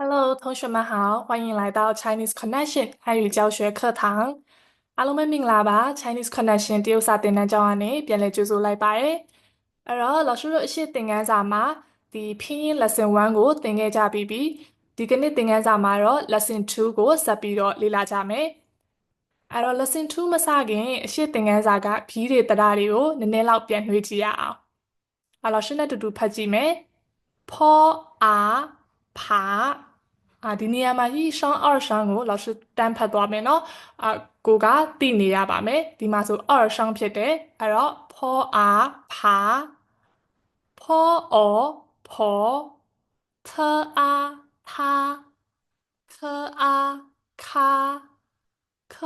Hello，同学们好，欢迎来到 Chinese Connection 汉语教学课堂。အားလုံးပဲမင်္ဂလာပါ Chinese Connection တရုတ်စာသင်တန်းကျောင်းကနေပြန်လည်ကြိုဆိုလိုက်ပါတယ်။အဲ့တော့老师တို့အရှိသင်ခန်းစာမှာဒီ拼音 lesson 1ကိုသင်ခဲ့ကြပြီးပြီ။ဒီကနေ့သင်ခန်းစာမှာတော့ lesson 2ကိုဆက်ပြီးတော့လေ့လာကြမယ်။အဲ့တော့ lesson 2မစခင်အရှိသင်ခန်းစာကဘီးတွေတရားတွေကိုနည်းနည်းလောက်ပြန်နှွှေးကြည့်ရအောင်။အဲ့တော့ရှင်းတဲ့တူတူဖတ်ကြည့်မယ်။ဖောအား爬 အာဒီနေရာမှာ一声二声ကို老师တန်းဖတ်သွားမယ်နော်အာကိုကသိနေရပါမယ်ဒီမှာဆို二声ဖြစ်တယ်အဲ့တော့ဖောအာဖာဖောအောဖောသအာသာခအာခာခ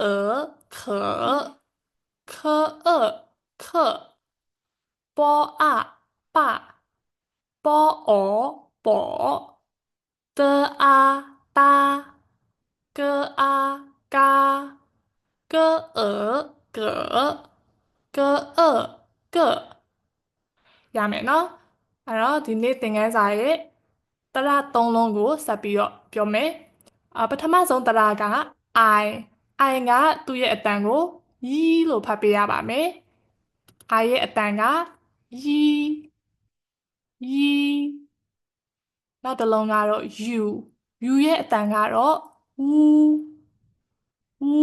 အခခအခပောအာပပောအောပော z a ta g a ga g e ge g e ge ရမယ်နော်အဲ့တော့ဒီနေ့သင်ခန်းစာရဲ့တရသုံးလုံးကိုဆက်ပြီးတော့ပြောမယ်အပထမဆုံးတရက i i ကသူ့ရဲ့အတန်ကိုยีလို့ဖတ်ပေးရပါမယ် i ရဲ့အတန်ကยียี နောက်တစ်လုံးကတော့ U U ရဲ့အတန်ကတော့ U U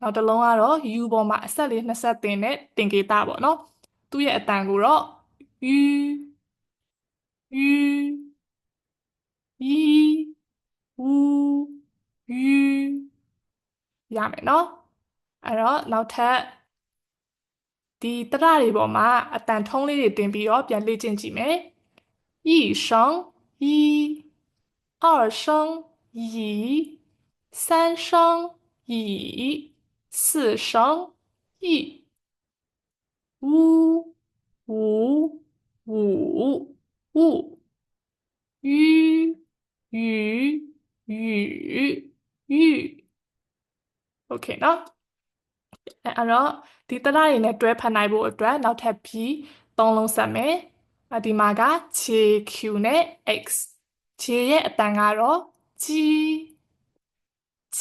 နောက်တစ်လုံးကတော့ U ပေါ်မှာအဆက်လေးနှစ်ဆက်တင်တဲ့တင်ကေတပေါ့နော်သူ့ရဲ့အတန်ကိုတော့ U U Y U U ရမယ်နော်အဲ့တော့နောက်ထပ်ဒီတရတွေပေါ်မှာအတန်ထုံးလေးတွေတင်ပြီးတော့ပြန်လေ့ကျင့်ကြည့်မယ် 一声一，二声以，三声以，四声一，呜五五五，吁雨雨雨，OK နော်အဲ့တော့ဒီတရတွေနဲ့တွဲဖက်နိုင်ဖို့အတွက်နောက်ထပ် B သုံးလုံးဆက်မယ် အဒီမှာက JQ နဲ့ X J ရဲ့အတန်ကတော့ G G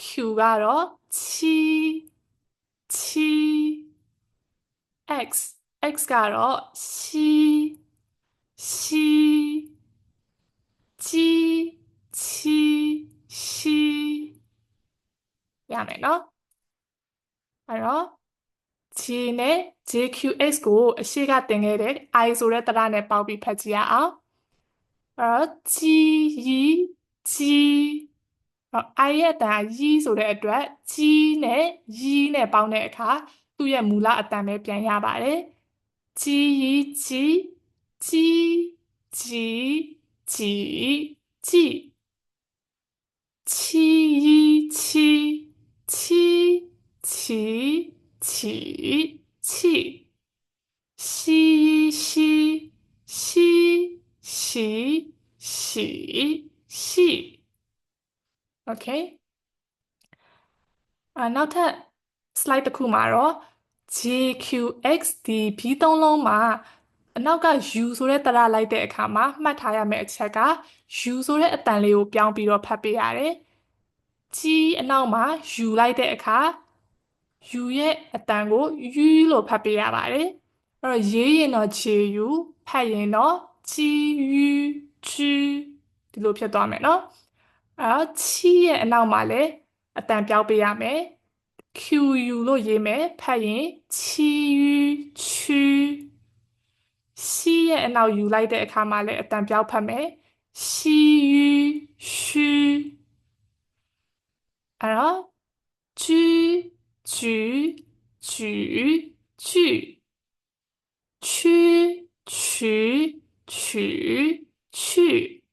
Q ကတော့ Chi Chi X X ကတော့ Xi Xi Ji Qi Xi ရမယ်နော်အဲ့တော့ G နဲ့ JQX ကိုအရှိကတင်ခဲ့တဲ့ I ဆိုတဲ့တရနဲ့ပေါင်းပြီးဖတ်ကြည့်ရအောင်အဲ့တော့ G ရီ G အဲ့ I ရဲ့အတန်ကရီဆိုတဲ့အတွက် G နဲ့ရီနဲ့ပေါင်းတဲ့အခါသူ့ရဲ့မူလအတန်ပဲပြန်ရပါတယ် G ရီ G G G G G 七一七七七 起气，吸一吸吸洗洗洗，OK。啊နောက်ထပ် slide တစ်ခုမှာတော့ JQX ဒီ B သုံးလုံးမှာအနောက်က U ဆိုတဲ့တရလိုက်တဲ့အခါမှာမှတ်ထားရမယ့်အချက်က U ဆိုတဲ့အတန်လေးကိုပြောင်းပြီးတော့ဖတ်ပေးရတယ်။ G အနောက်မှာ U လိုက်တဲ့အခါ U ရဲ့အတန်ကို U လို့ဖတ်ပေးရပါတယ်။အဲ့တော့ရေးရင်တော့ JU ဖတ်ရင်တော့ GU G ဒီလိုဖြစ်သွားမယ်နော်။အဲ့တော့ချီရဲ့အနောက်မှာလည်းအတန်ပြောင်းပေးရမယ်။ QU လို့ရေးမယ်ဖတ်ရင် CU ချူစီရဲ့အနောက်ယူလိုက်တဲ့အခါမှာလည်းအတန်ပြောင်းဖတ်မယ်။ CU ရှူအဲ့တော့ G 举举句去取取去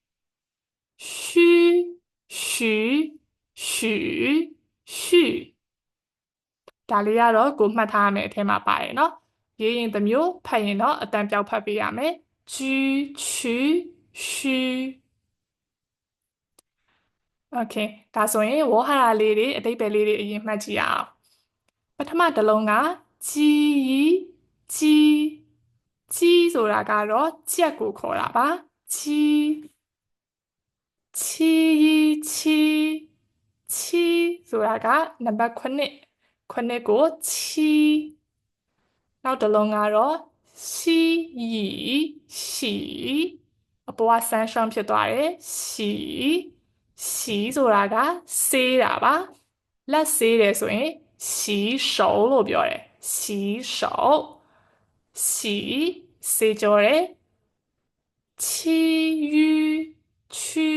须许许许ဒါလေးကတော့ကိုမှတ်ထားရမယ့်အထဲမှာပါတယ်เนาะရေးရင်တစ်မျိုးဖတ်ရင်တော့အတန်ပြောက်ဖတ်ပေးရမယ်居取须 Okay ဒါဆိုရင်ဝေါဟာရလေးတွေအတိတ်ပဲလေးတွေအရင်မှတ်ကြည့်ရအောင် ပထမတစ်လုံးကကြီးရီကြီးကြီးဆိုတာကတော့ကြက်ကိုခေါ်တာပါကြီးချီချီချီဆိုတာကနံပါတ်9 9ကိုချီနောက်တစ်လုံးကတော့ရှိရီရှိအပေါ်ကဆန်းရှောင်းဖြစ်သွားတယ်ရှိရှိဆိုတာကဆေးတာပါလက်ဆေးတယ်ဆိုရင် 洗手လို့ပြောတယ်洗手洗ဆေးကြောတယ်ချီယူချီ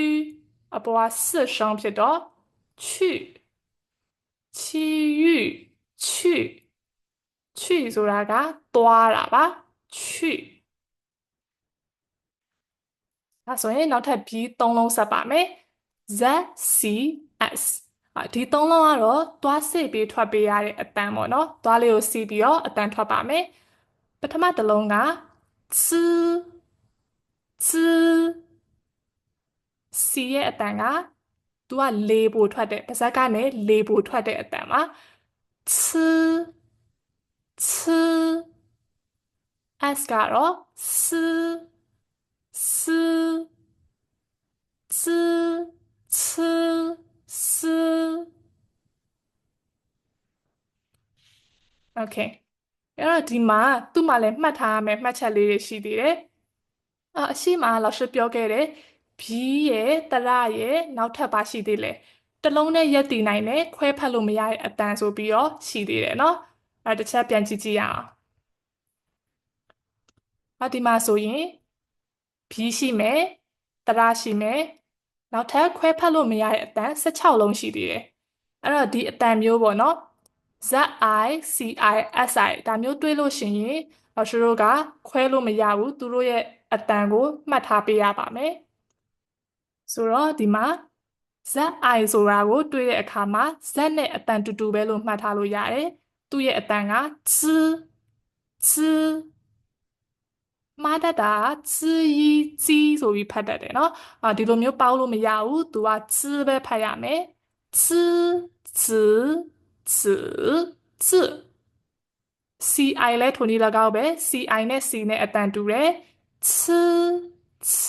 အပေါ်က四声ဖြစ်တော့去ချီယူ去去ဆိုတာကသွားတာပါ去ဒါဆိုရင်နောက်ထပ် B သုံးလုံးဆက်ပါမယ် Z C S အာ ဒီသုံးလုံးကတော့သွားစစ်ပြီးထွက်ပေးရတဲ့အတန်းပေါ့နော်သွားလေးကိုစီးပြီးတော့အတန်းထွက်ပါမယ်ပထမတစ်လုံးကစစစီရဲ့အတန်းကသူကလေပိုထွက်တဲ့ပါဇက်ကနဲ့လေပိုထွက်တဲ့အတန်းပါစစ S ကတော့စ Okay အဲ့တော့ဒီမှာသူ့မှာလည်းမှတ်ထားရမယ်မှတ်ချက်လေးတွေရှိသေးတယ်အာအရှိမ老师ပြောခဲ့တယ်ဘီးရဲ့တရရဲ့နောက်ထပ်ပါရှိသေးလဲတစ်လုံးနဲ့ရက်တည်နိုင်တယ်ခွဲဖက်လို့မရတဲ့အတန်ဆိုပြီးတော့ရှိသေးတယ်เนาะအဲ့တစ်ချက်ပြန်ကြည့်ကြည့်ရအောင်အဒီမှာဆိုရင်ဘီးရှိမယ်တရရှိမယ်နောက်ထပ်ခွဲဖက်လို့မရတဲ့အတန်16လုံးရှိသေးတယ်အဲ့တော့ဒီအတန်မျိုးပေါ့နော် ZI CI SI ဒါမျိုးတွေးလို့ရှိရင်老师တို့ကခွဲလို့မရဘူးသူတို့ရဲ့အတန်ကိုမှတ်ထားပေးရပါမယ်ဆိုတော့ဒီမှာ ZI ဆိုတာကိုတွေးတဲ့အခါမှာ Z နဲ့အတန်တူတူပဲလို့မှတ်ထားလို့ရတယ်သူ့ရဲ့အတန်က z z မာတတာဇီကြီးဆိုပြီးဖတ်တတ်တယ်เนาะအာဒီလိုမျိုးပေါက်လို့မရဘူးသူကဇပဲဖတ်ရမယ်ဇဇ ဇဇ CI လဲထိုနည်း၎င်းပဲ CI နဲ့ C နဲ့အတန်တူတယ်ချချ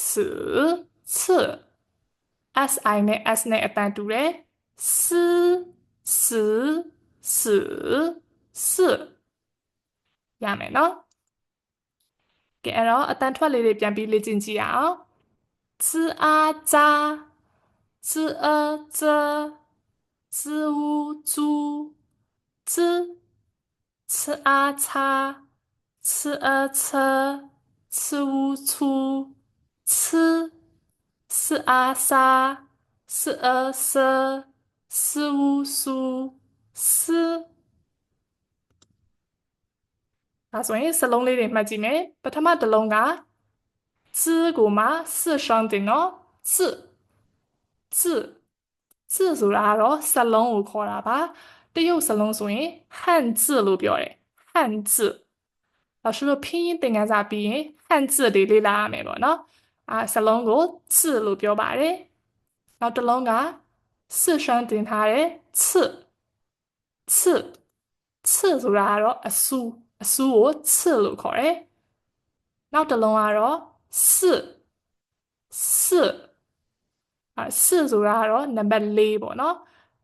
ချချ SI နဲ့ S နဲ့အတန်တူတယ်စစစစရမယ်နော်ကဲအဲ့တော့အတန်ထွက်လေးတွေပြန်ပြီးလေ့ကျင့်ကြည့်အောင်ဇအာဇာဇအဇ z u z u z，c a c，c a c，c u c，c s a s，s a s，s u s，s。阿顺，你是龙来的，买几枚？不他妈的龙啊！织古麻是双的喏，织，织。字ဆိုတာကတော့စလုံးကိုခေါ်တာပါတရုတ်စလုံးဆိုရင်汉字လို့ပြောတယ်汉字老师တို့拼音သင်ခန်းစာပြီးရင်汉字တွေလေ့လာရမယ်ပေါ့နော်အာစလုံးကို字လို့ပြောပါတယ်နောက်တစ်လုံးက四声တင်ထားတဲ့次次次ဆိုတာကတော့အဆူအဆူကို次လို့ခေါ်တယ်နောက်တစ်လုံးကတော့四四 အာ四ဆိုတာကတော့နံပါတ်4ပေါ့နော်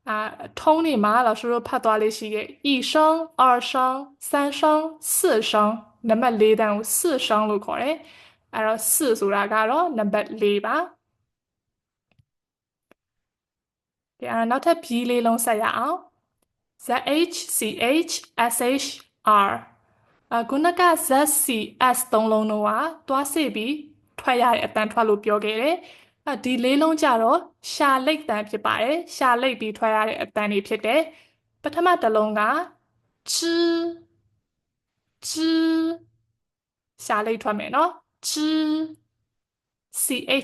啊，通里嘛，老师说怕多的是一声、二声、三声、四声，那么零等于四声路口嘞，然后四数那个咯，number 零吧。然后နောက်ထပ် B လေးလုံးဆက်ရအောင် ZH CH SH R အခုနက ZC S သုံးလုံးတော့ကတွားစေပြီးထွက်ရတဲ့အတန်ထွက်လို့ပြောခဲ့တယ် ဒီလေးလုံးကြတော့ရှာလိတ်တန်ဖြစ်ပါတယ်ရှာလိတ်ပြီးထွက်ရတဲ့အတန်တွေဖြစ်တယ်ပထမတစ်လုံးကချီချီရှာလိတ်ထွက်မယ်နော်ချီ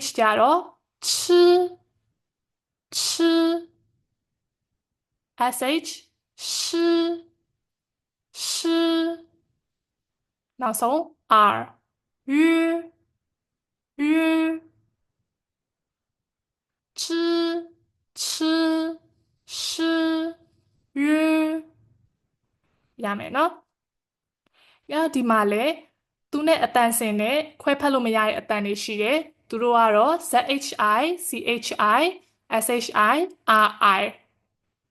ch ကြတော့ချီချီ sh ရှရှနောက်ဆုံး r 于于吃吃吃约ရမယ်နော် အဲ့တော့ဒီမှာလေသူနဲ့အတန်စင်နဲ့ခွဲဖက်လို့မရတဲ့အတန်တွေရှိတယ်သူတို့ကတော့ ZHI CHI SHI RI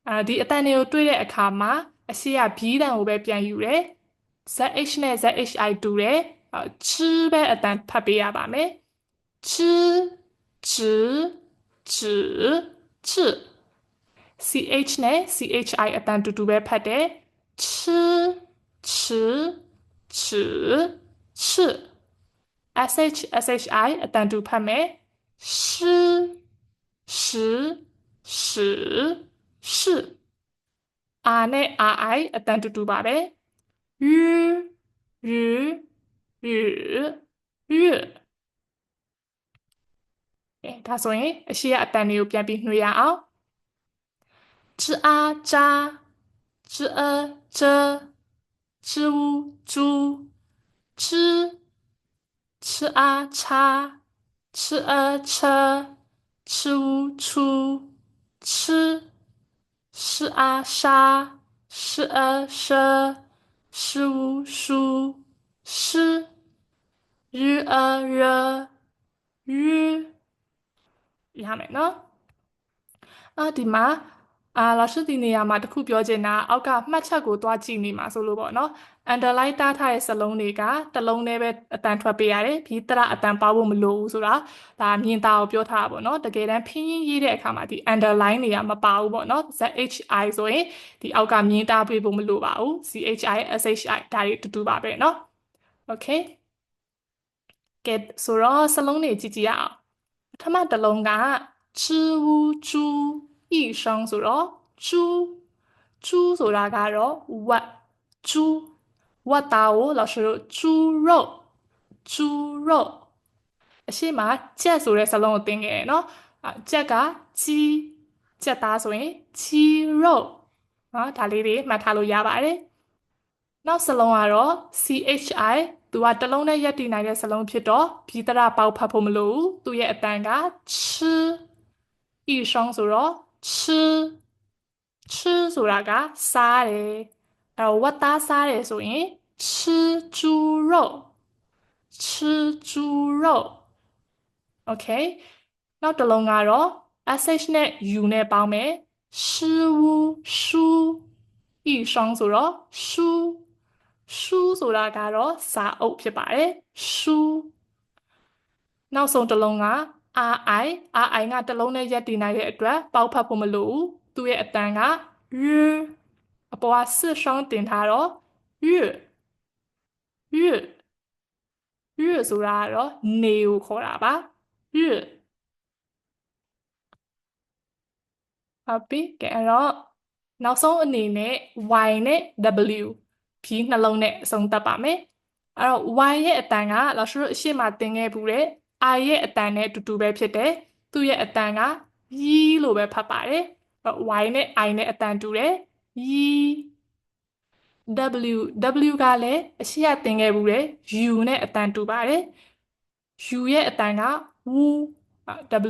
အဲဒီအတန်တွေကိုတွေ့တဲ့အခါမှာအရှိက B တန်ကိုပဲပြန်ယူတယ် ZH နဲ့ ZHI တူတယ်ချီပဲအတန်ဖတ်ပေးရပါမယ်ချီချီ ချီချီ CH နဲ့ CHI အတန်တူတူပဲဖတ်တယ်ချီချီချီချီ SH SHI အတန်တူဖတ်မယ်ရှရှရှရှအာနဲ့ RI အတန်တူတူပါပဲရရရရ အဲဒါဆိုရင်အရှိရအတန်တွေကိုပြန်ပြီးနှွှေရအောင်吱啊喳，吱呃啫，吱呜猪，吱吃啊叉，吃呃车，吃呜出，吃是啊沙，是呃蛇，是呜书，是日呃热，日 ရမယ်နော်အာဒီမှာအာလာရှိဒီနေရာမှာတခုပြောချင်တာအောက်ကမှတ်ချက်ကိုတွားကြည့်နေမှာဆိုလို့ပေါ့နော် underline တားထားတဲ့စလုံးတွေကတလုံးနဲ့ပဲအတန်ထွက်ပေးရတယ်ပြီးတရအတန်ပေါဖို့မလိုဘူးဆိုတာဒါမြင်တာကိုပြောထားတာပေါ့နော်တကယ်တမ်းဖင်းရင်းရေးတဲ့အခါမှာဒီ underline တွေကမပါဘူးပေါ့နော် ZHI ဆိုရင်ဒီအောက်ကမြင်တာပေးဖို့မလိုပါဘူး CHI SHI ဒါတွေတူတူပါပဲနော် okay ကဲဆိုတော့စလုံးတွေကြည့်ကြည့်ရအောင် ပထမတစ်လုံးက吃乌猪一生ဆိုတော့猪猪ဆိုတာကတော့ဝက်猪ဝက်သားကို老师တို့猪肉猪肉အရှိမကြက်ဆိုတဲ့စလုံးကိုသင်ခဲ့ရနော်ကြက်ကကြီးကြက်သားဆိုရင်ကြီး肉နော်ဒါလေးတွေမှတ်ထားလို့ရပါတယ် နောက်စလုံးကတော့ CHI သူကတလုံးနဲ့ရက်တည်နိုင်တဲ့စလုံးဖြစ်တော့ဘီတရပေါက်ဖတ်ဖို့မလိုဘူးသူ့ရဲ့အတန်ကချီဤဆောင်ဆိုတော့ချီချီဆိုတာကစားတယ်အဲဝတ်သားစားတယ်ဆိုရင်ချီကျူရိုချီကျူရို okay နောက်တစ်လုံးကတော့ sh နဲ့ u နဲ့ပေါင်းမယ်ရှူရှူဤဆောင်ဆိုတော့ရှူ 书ဆိုတာကတော့စာအုပ်ဖြစ်ပါတယ်书နောက်ဆုံးတစ်လုံးက RI RI ကတစ်လုံးနဲ့ရက်တည်နိုင်တဲ့အတွက်ပေါက်ဖတ်ဖို့မလိုဘူးသူ့ရဲ့အတန်ကရအပေါ်ကစစ်ရှောင်းတင်ထားတော့ရရရဆိုတာကတော့နေကိုခေါ်တာပါရဟုတ်ပြီကဲအဲ့တော့နောက်ဆုံးအနေနဲ့ y နဲ့ w ဖြီးနှလုံးနဲ့အဆုံးသတ်ပါမယ်အဲ့တော့ y ရဲ့အတန်က老师တို့အရှိမသင်ခဲ့ဘူးတဲ့ i ရဲ့အတန်နဲ့အတူတူပဲဖြစ်တယ်သူ့ရဲ့အတန်ကရီးလို့ပဲဖတ်ပါတယ် y နဲ့ i နဲ့အတန်တူတယ်ရီး w w ကလည်းအရှိရသင်ခဲ့ဘူးတဲ့ u နဲ့အတန်တူပါတယ် u ရဲ့အတန်က wu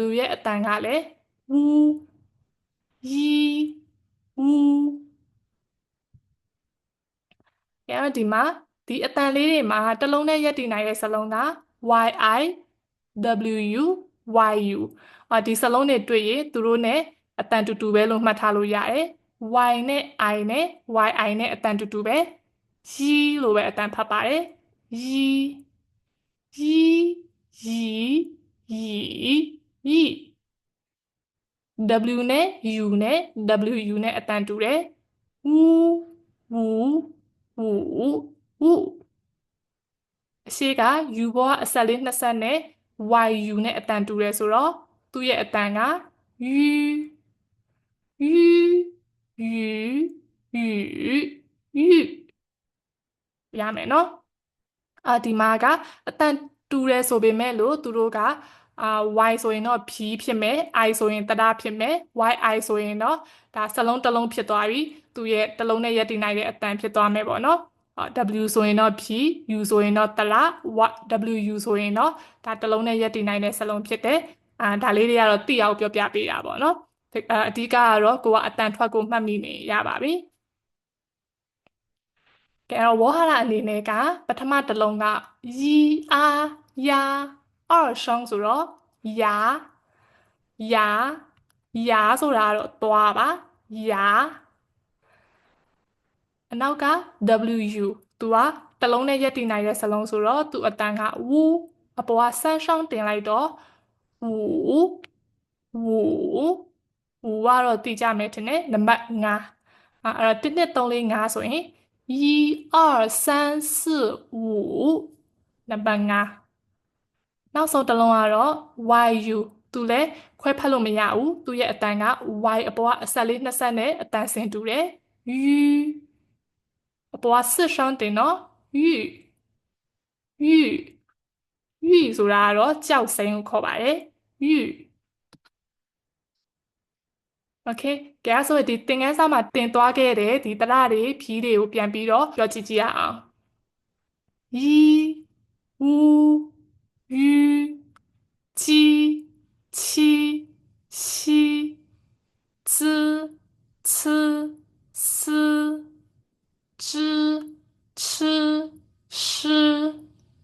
w ရဲ့အတန်ကလည်း wu ရီး wu အဲတော့ဒီမှာဒီအတန်လေးတွေမှာတစ်လုံးနဲ့ရက်တည်နိုင်တဲ့စလုံးက yi wu yu အော်ဒီစလုံးတွေတွေ့ရင်သူတို့ ਨੇ အတန်တူတူပဲလို့မှတ်ထားလို့ရတယ် y နဲ့ i နဲ့ yi နဲ့အတန်တူတူပဲရီလို့ပဲအတန်ဖတ်ပါတယ်ရီရီရီရီရီ w နဲ့ u နဲ့ w နဲ့အတန်တူတယ် wu wu ဝူဝူအရှိက u ဘောကအဆက်လေးနှစ်ဆက်နဲ့ yu နဲ့အတန်တူတယ်ဆိုတော့သူ့ရဲ့အတန်က u u u u u ရမယ်နော်အာဒီမှာကအတန်တူတယ်ဆိုပေမဲ့လို့သူတို့က အာ y ဆိုရင်တော့ b ဖြစ်မယ် i ဆိုရင်တရဖြစ်မယ် yi ဆိုရင်တော့ဒါစလုံးတစ်လုံးဖြစ်သွားပြီသူရဲ့တစ်လုံးနဲ့ရည်တည်နိုင်တဲ့အတန်ဖြစ်သွားမယ်ပေါ့နော် W ဆိုရင်တော့ P U ဆိုရင်တော့တလ W ဆိုရင်တော့ဒါတစ်လုံးနဲ့ရည်တည်နိုင်တဲ့စလုံးဖြစ်တယ်အာဒါလေးတွေကတော့သိအောင်ပြောပြပေးတာပေါ့နော်အဓိကကတော့ကိုကအတန်ထွက်ကိုမှတ်မိနေရပါပြီကကဲအဲ့တော့ဝေါဟာရအနေနဲ့ကပထမတစ်လုံးကရီအားယာ 二声ဆိုတော့ယာယာယာဆိုတာကတော့သွားပါယာအနောက်က wu သူကတလုံးနဲ့ရက်တည်နိုင်တဲ့စလုံးဆိုတော့သူ့အတန်းကဝူအပေါ်ကဆန်းရှောင်းတင်လိုက်တော့ဝူဝူဝူကတော့တည်ကြမယ်ထင်တယ်နံပါတ်5အဲ့တော့1 2 3 4 5ဆိုရင်1 2 3 4 5နံပါတ်5 နောက်ဆုံးတစ်လုံးကတော့ YU သူလည်းခွဲဖက်လို့မရဘူးသူရဲ့အတန်းက Y အပေါ်ကအဆက်လေးနှစ်ဆက်နဲ့အတန်းဆင်တူတယ် U အပေါ်ကစစ်ရှောင်းတင်တော့ U U U ဆိုတာကတော့ကြောက်စိမ်းကိုခေါ်ပါတယ် U Okay ကဲဆိုဒီသင်ခန်းစာမှာတင်သွားခဲ့တဲ့ဒီတရတွေဖြီးတွေကိုပြန်ပြီးတော့ပြောကြည့်ကြည့်ရအောင်ရီဝူ ယူជី七西滋吃思知吃诗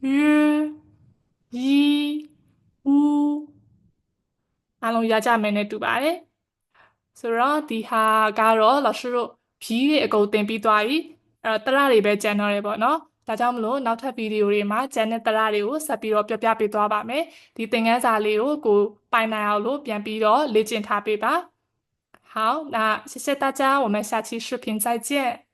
约一乌အားလုံးရကြမယ်နဲ့တူပါတယ်ဆိုတော့ဒီဟာကတော့老师တို့ဖြီးတွေအကုန်သင်ပြီးသွားပြီအဲ့တော့တရတွေပဲကျန်တော့တယ်ပေါ့နော် ဒါကြောင့်မလို့နောက်ထပ်ဗီဒီယိုတွေမှာကျန်တဲ့တရတွေကိုဆက်ပြီးတော့ပြောပြပေးသွားပါမယ်ဒီသင်ခန်းစာလေးကိုကိုပိုင်နိုင်အောင်လို့ပြန်ပြီးတော့လေ့ကျင့်ထားပေးပါ好，那谢谢大家，我们下期视频再见。